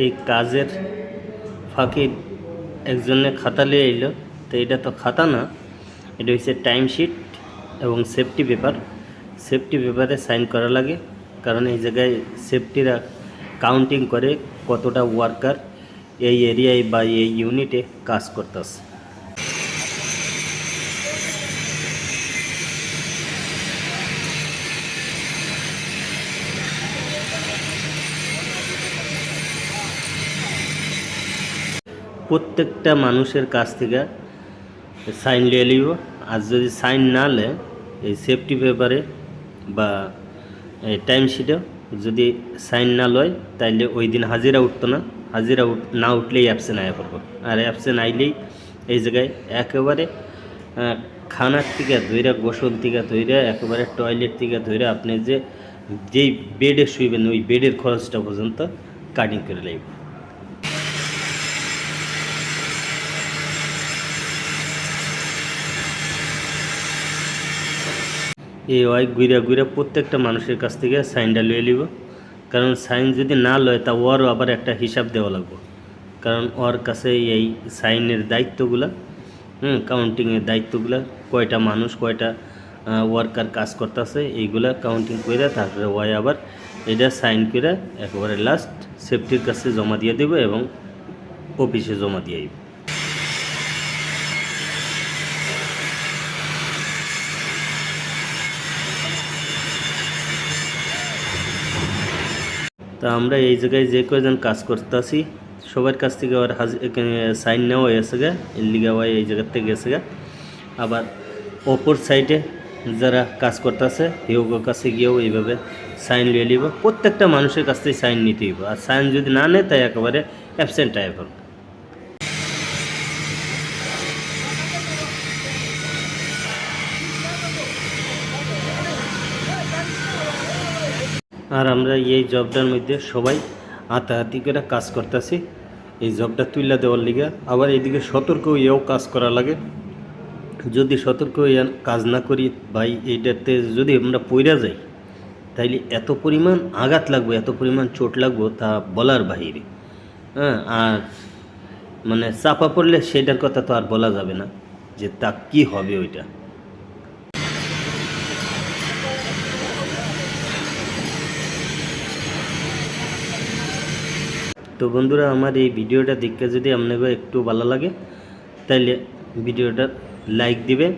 এই কাজের ফাঁকে একজনে খাতা লিয়ে এলো তো এটা তো খাতা না, এটা হচ্ছে টাইমশিট এবং সেফটি পেপার সেফটি পেপারে সাইন করা লাগে, কারণ এই জায়গায় সেফটিরা কাউন্টিং করে কতটা ওয়ার্কার এই এরিয়ায় বা এই ইউনিটে কাজ করতেছে। প্রত্যেকটা মানুষের কাছ থেকে সাইন লিয়ে নিব। আর যদি সাইন না লে এই সেফটি পেপারে বা টাইম শিটে যদি সাইন না লয়, তাইলে ওই দিন হাজিরা উঠতো না। হাজিরা উঠ, না উঠলেই অ্যাবসেন্ট আয়া পড়ব। আর অ্যাবসেন্ট আইলেই এই জায়গায় একেবারে খানার থেকে ধইরা, গোসল থেকে ধইরা, একেবারে টয়লেট থেকে ধইরা আপনি যে, যেই বেডে শুইবেন, ওই বেডের খরচটা পর্যন্ত কাটিং করে লাগবে এই ওয়াই ঘুরে ঘুরে প্রত্যেকটা মানুষের কাছ থেকে সাইনটা লয়ে নিব। কারণ সাইন যদি না লয়, তা ওরও আবার একটা হিসাব দেওয়া লাগবে। কারণ ওর কাছে এই সাইনের দায়িত্বগুলো, হুম কাউন্টিংয়ের দায়িত্বগুলো, কয়টা মানুষ, কয়টা ওয়ার্কার কাজ করতেছে, এইগুলা কাউন্টিং করে তারপরে ওয়াই আবার এটা সাইন করে একেবারে লাস্ট সেফটির কাছে জমা দিয়ে দেবে এবং অফিসে জমা দিয়ে তা আমরা এই জায়গায় যে কয়জন কাজ করতেছি, সবার কাছ থেকে আবার সাইন নেওয়া হয়েছে গা লিগা ওয়াই এই জায়গার থেকে গেছে গা। আবার অপর সাইডে যারা কাজ করতেছে হিউগোর কাছে গিয়েও এইভাবে সাইন লিয়ে নিব। প্রত্যেকটা মানুষের কাছ থেকে সাইন নিতে হইব। আর সাইন যদি না নেয়, তাই একেবারে অ্যাবসেন্ট টাইপ হবে আর আমরা এই জবটার মধ্যে সবাই হাতাহাতি করে কাজ করতেছি। এই জবটা তুইলা দেওয়ার লিগে আবার এইদিকে সতর্ক হইয়াও কাজ করা লাগে। যদি সতর্ক হইয়া কাজ না করি ভাই, এইটাতে যদি আমরা পইরা যাই, তাইলে এত পরিমাণ আঘাত লাগবে, এত পরিমাণ চোট লাগবো তা বলার বাহিরে। হ্যাঁ আর মানে চাপা পড়লে সেটার কথা তো আর বলা যাবে না যে তা কি হবে ওইটা। তো বন্ধুরা, আমার এই ভিডিওটা দেখতে যদি আপনাকে একটু ভালো লাগে তাইলে ভিডিওটা লাইক দিবেন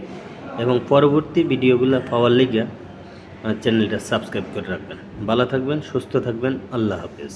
এবং পরবর্তী ভিডিওগুলো পাওয়ার লেগে চ্যানেলটা সাবস্ক্রাইব করে রাখবেন। ভালো থাকবেন, সুস্থ থাকবেন, আল্লাহ হাফেজ।